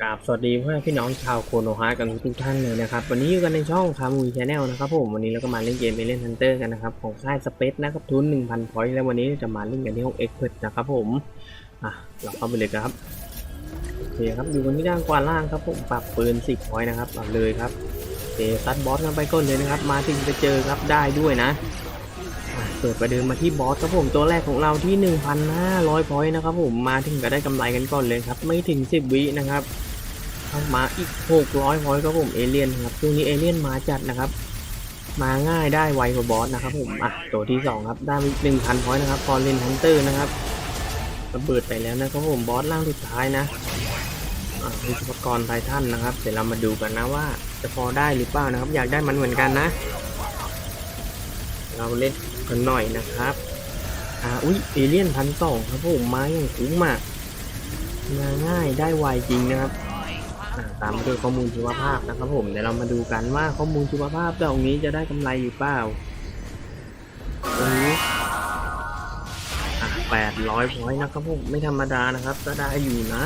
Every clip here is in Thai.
กราบสวัสดีเพื่อนพี่น้องชาวโคโนฮะกันทุกท่านเลยนะครับ วันนี้อยู่กันในช่องคามูชาแนลนะครับผมวันนี้เราก็มาเล่นเกมเอเลนฮันเตอร์กันนะครับ ของค่ายสเปซนะครับทุน 1,000พอยต์แล้ววันนี้จะมาเล่นกันที่ห้องเอ็กเพรสนะครับผมอะเราเข้าไปเลยครับโอเคครับอยู่กันที่ด้านขวาล่างครับผมปรับปืน10พอยต์นะครับเอาเลยครับโอเคซัดบอสกันไปก่อนเลยนะครับ มาถึงจะเจอครับได้ด้วยนะเปิดประเดิมมาที่บอสครับผมตัวแรกของเราที่ 1,500พอยต์นะครับผมมาถึงก็ได้กำไรกันก่อนเลยครับ ไม่ถึง 10 วินะครับ มาอีก600พอยต์ครับผมเอเลียนครับช่วงนี้เอเลียนมาจัดนะครับ มาง่ายได้ไวกว่าบอสนะครับผมอะตัวที่2ครับได้อีก1,000พอยต์นะครับฟอร์เรนฮันเตอร์นะครับระเบิดไปแล้วนะครับผมบอสล่างสุดท้ายนะอะวิศวกรไททันนะครับ เดี๋ยวเรามาดูกันนะว่าจะพอได้หรือเปล่านะครับ อยากได้มันเหมือนกันนะ เราเล่นกันหน่อยนะครับอ่าอุ้ยเอเลี่ยนพันสองครับผมมาอย่างคุ้มมากมาง่ายได้ไวจริงนะครับ ตามด้วยข้อมูลชีวภาพนะครับผมเดี๋ยวเรามาดูกันว่าข้อมูลชีวภาพดอกนี้จะได้กำไรอยู่เปล่าตรงนี้อะแปดร้อยพอยนะครับผมไม่ธรรมดานะครับก็ได้อยู่นะ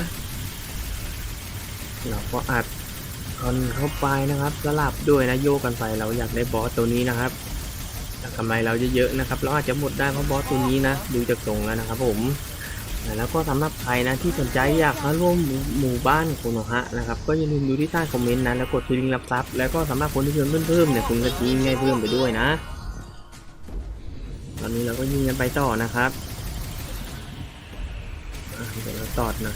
เราก็อัดคอนเข้าไปนะครับสลับด้วยนะโยกกันไปเราอยากได้บอสตัวนี้นะครับกำไรเราจะเยอะนะครับ เราอาจจะหมดได้เพราะบอสตัวนี้นะดูจากทรงแล้วนะครับผม แล้วก็สำหรับใครนะที่สนใจอยากมาร่วมหมู่บ้านโคโนฮะนะครับก็อย่าลืมดูที่ใต้คอมเมนต์นะแล้วกดที่ลิงก์รับทรัพย์แล้วก็สำหรับคนที่เพิ่มเพิ่มเนี่ยคุณก็ยิงให้เพิ่มไปด้วยนะ ตอนนี้เราก็ยิงกันไปต่อนะครับเดี๋ยวเราตอดนะ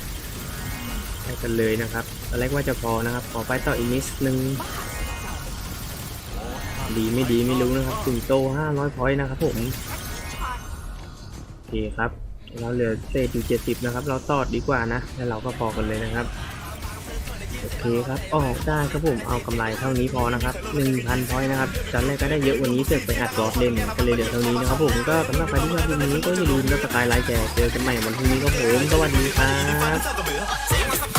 ไปกันเลยนะครับตอนแรกว่าจะพอนะครับขอไปต่ออีกนิดนึงดีไม่ดีไม่รู้นะครับสิงโต500พอยต์นะครับผมโอเคครับ เราเหลือเศษอยู่70นะครับ เราตอดดีกว่านะ แล้วเราก็พอกันเลยนะครับ โอเคครับ ออกได้ครับผม เอากำไรเท่านี้พอนะครับ1,000พอยนะครับตอนแรกก็ได้เยอะวันนี้เสร็จไปอัดกอดเล่นก็เลยเหลือเท่านี้นะครับผมก็สำหรับใครที่ชอบคลิปนี้ก็อย่าลืมกดติดตามไลค์แชร์เจอกันใหม่วันพรุ่งนี้ครับผม สวัสดีครับ